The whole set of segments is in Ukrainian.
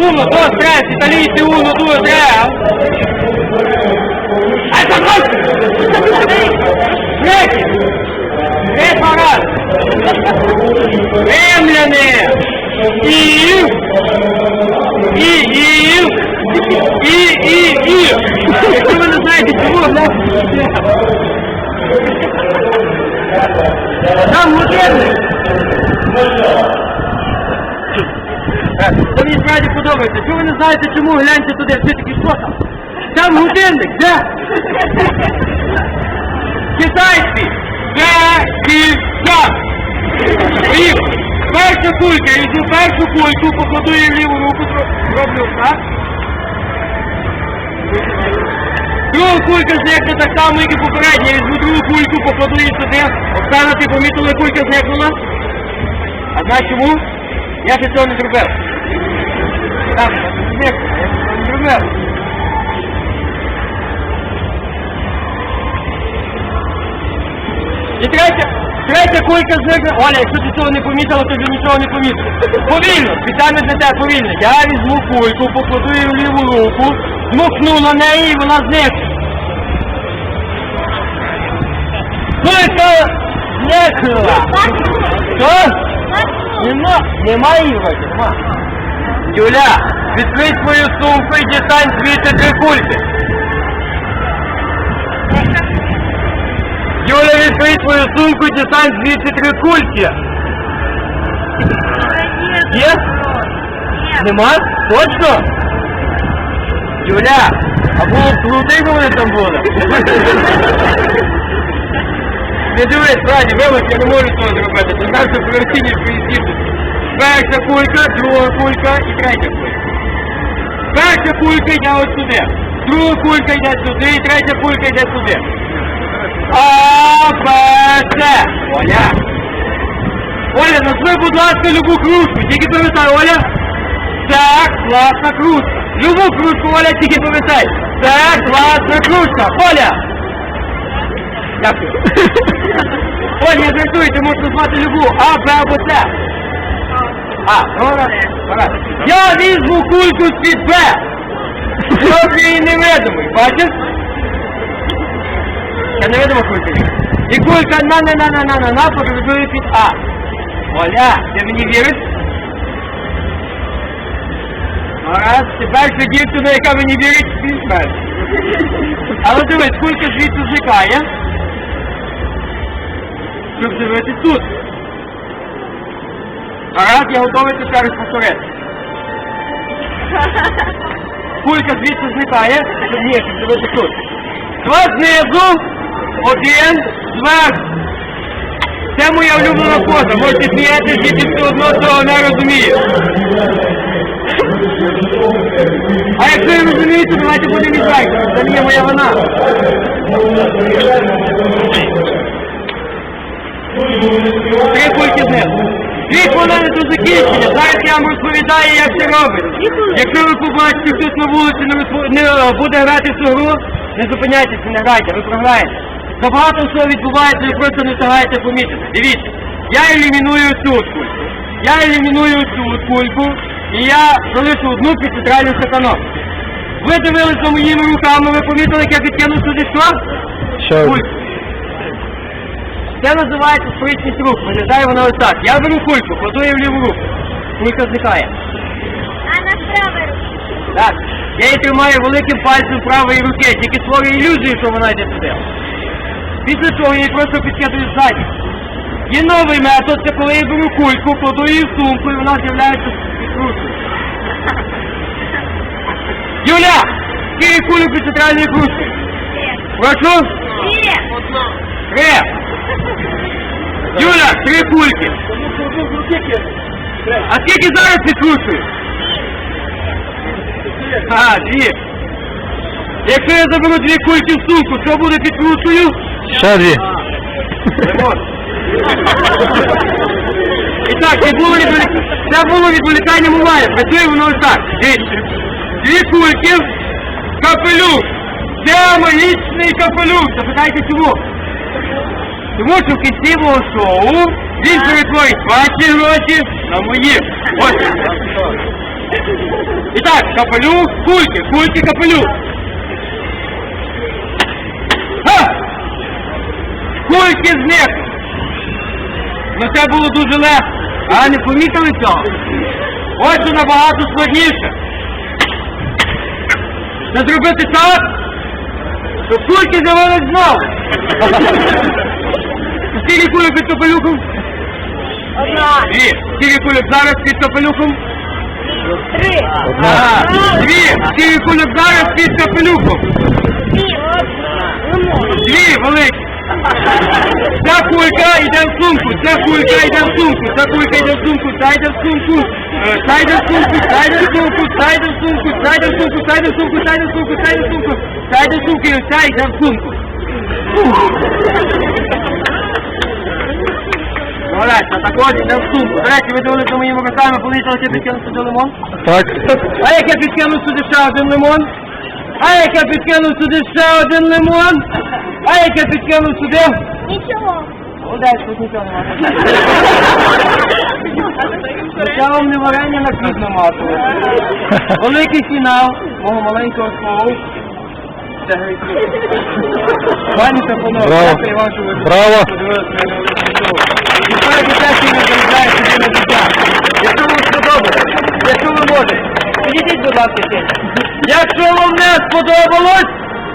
Uno, dos, tres, італійці, uno, due, tre. Ай, заходь! Третій! Третій раз! Римляни! І! І, і, і, і. Якщо ви не знаєте, чому, гляньте. Там годинник. Це мені справді подобається. Що ви не знаєте, чому гляньте туди, все таки що там? Там годинник, де? Китайський. Де кіса. Поїхали. Перша кулька, я візьму першу кульку, покладу її ліву руку, роблю так. Другу кулька зникне так само, як і попередня. Візьму другу кульку, покладу її сюди. Оксана, ти помітила, кулька зникнула? А знаєш чому? Я ще цього не зробив. І третя, третя кулька зникне. Оля, якщо ти цього не помітила, то вже нічого не помітив. Повільно, спеціально для тебе повільно. Я візьму кульку, покладу її в ліву руку, змухну на неї і вона зникне. Кулька зникла. Що? Нема, нема її вроді, нема. Юля, відкрий свою сумку і дістань звідти три кульки. Юля, відкрий свою сумку і дістань звідси три кульки. Є? Нема? Точно? Юля, а було якби вони там були. Не дивись, Раді, вибач, я не можу цього зробити. Ти знаєш, що професійні поїздів. Перша кулька, друга кулька і третя кулька. Перша кулька йде от сюди. Друга кулька йде сюди, і третя кулька йде сюди. А, Б, С. Оля. Оля, назви, будь ласка, любу кружку. Тільки пам'ятай, Оля. Це класна кружка. Любу кружку, Оля, тільки пам'ятай. Це класна кружка. Оля. Дякую. Оля, не жартуй, ти можеш назвати любу. А, Б або С. А. Я візьму кульку з-під Б. Щоб її невидимий, бачиш? Це невидима кулька. І кулька на на на на на на на подорожує під А. Оля, ти мені віриш? Гаразд, тепер ця дівчина, яка мені вірить, візьме. Але дивись, кулька звідси зникає. Щоб дивитись тут. Гаразд, я готовий це ще раз повторити. Кулька звідси зникає, ні, дивитись тут. Два знизу, один зверху. Це моя улюблена поза. Можете сміятися, діти все одно цього не розуміють. А якщо ви розумієте, давайте будемо відвайки. Це не є моя вина. Три кульки знизу. Дві хвилини до закінчення. Зараз я вам розповідаю, як це робить. Якщо ви побачите, хтось на вулиці не, не е, буде грати в цю гру, не зупиняйтеся, не грайте, ви програєте. Забагато всього відбувається, ви просто не встигаєте помітити. Дивіться, я еліміную цю кульку. Я еліміную цю кульку, і я залишу одну під центральним стаканом. Ви дивились за моїми руками, ви помітили, як я підкинув сюди? Що? Кульку. Це називається спритність рук. Виглядає вона ось так. Я беру кульку, кладу її в ліву руку. Кулька зникає. А на правой руке? Так. Я її тримаю великим пальцем правої руки, тільки створюю ілюзію, що вона йде туди. Після чого я її просто підкидаю ззаді. Є новий метод, це коли я беру кульку, кладу її в сумку і вона з'являється під кружкою. Юля! Скільки кульок під центральною кружкою? Прошу? Две. Три! Юля, три кульки! А скільки зараз підкручую? А, дві. Якщо я заберу дві кульки в сумку, що буде підкручую? Ще дві. І так, це було відволікання. Це було відволікання буває. Працює воно ось так. Дивіться. Дві кульки, капелюх. Це магічний капелюх. Запитайте чому? Тому що в кінці мого шоу він перетворить ваші гроші на мої. Ось. І так, капелюх, кульки, кульки, капелюх. Ха! Кульки з них. Ну це було дуже легко. А не помітили цього? Що набагато складніше. Це зробити так, то кульки з'явились знову. Скільки кульок під капелюхом? Одна. Дві. Скільки кульок зараз під капелюхом? Три. Ага. Дві. Скільки кульок зараз під капелюхом? Дві. Дві великі. Ця кулька йде в сумку, ця кулька йде в сумку, ця кулька йде в сумку, ця йде в сумку, е, ця йде в сумку, ця йде в сумку, ця йде в сумку, ця йде в сумку, ця йде в сумку, ця йде в сумку, ця йде в сумку, ця йде в сумку, ця йде в сумку. Молодець, а так от йде в сумку. До речі, ви дивилися моїми руками, помітили, як я підкинув сюди лимон? Так. А як я підкинув сюди ще один лимон? А як я підкинув сюди ще один лимон? А як я підкинув сюди? Нічого. Молодець, тут нічого немає. Це вам не варення на хліб намазали. Великий фінал мого маленького шоу. Це грейпфрут. Пані та панове, Браво. дякую вам, що ви Браво. подивилися мене відео. І не заробляє собі на життя. Якщо вам сподобалось, якщо ви можете, підійдіть, будь ласка, ще. Якщо вам не сподобалось,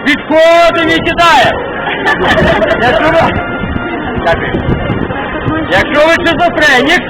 підходимо і кидає. Якщо ви... Якщо ви шизофренік,